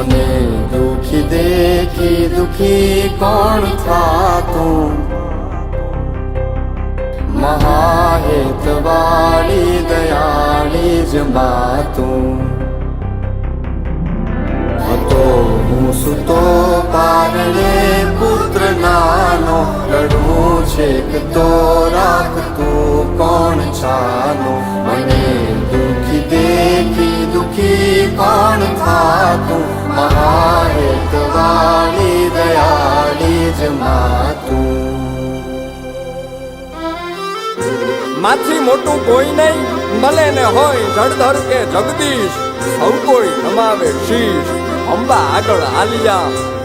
મને દુખી દેખી દુખી કોણ થાતું? મહાહેતવાળી દયાળી જ બાતું હતો હું સુતો પારણે પુત્ર નાનો રડવું છે કે તો રાખતું કોણ છાનો? મને દુખી દેખી દુખી કોણ માથી મોટું કોઈ નહીં મળે ને હોય જળધર કે જગદીશ, સૌ કોઈ નમાવે શીશ. અંબા આગળ આલિયા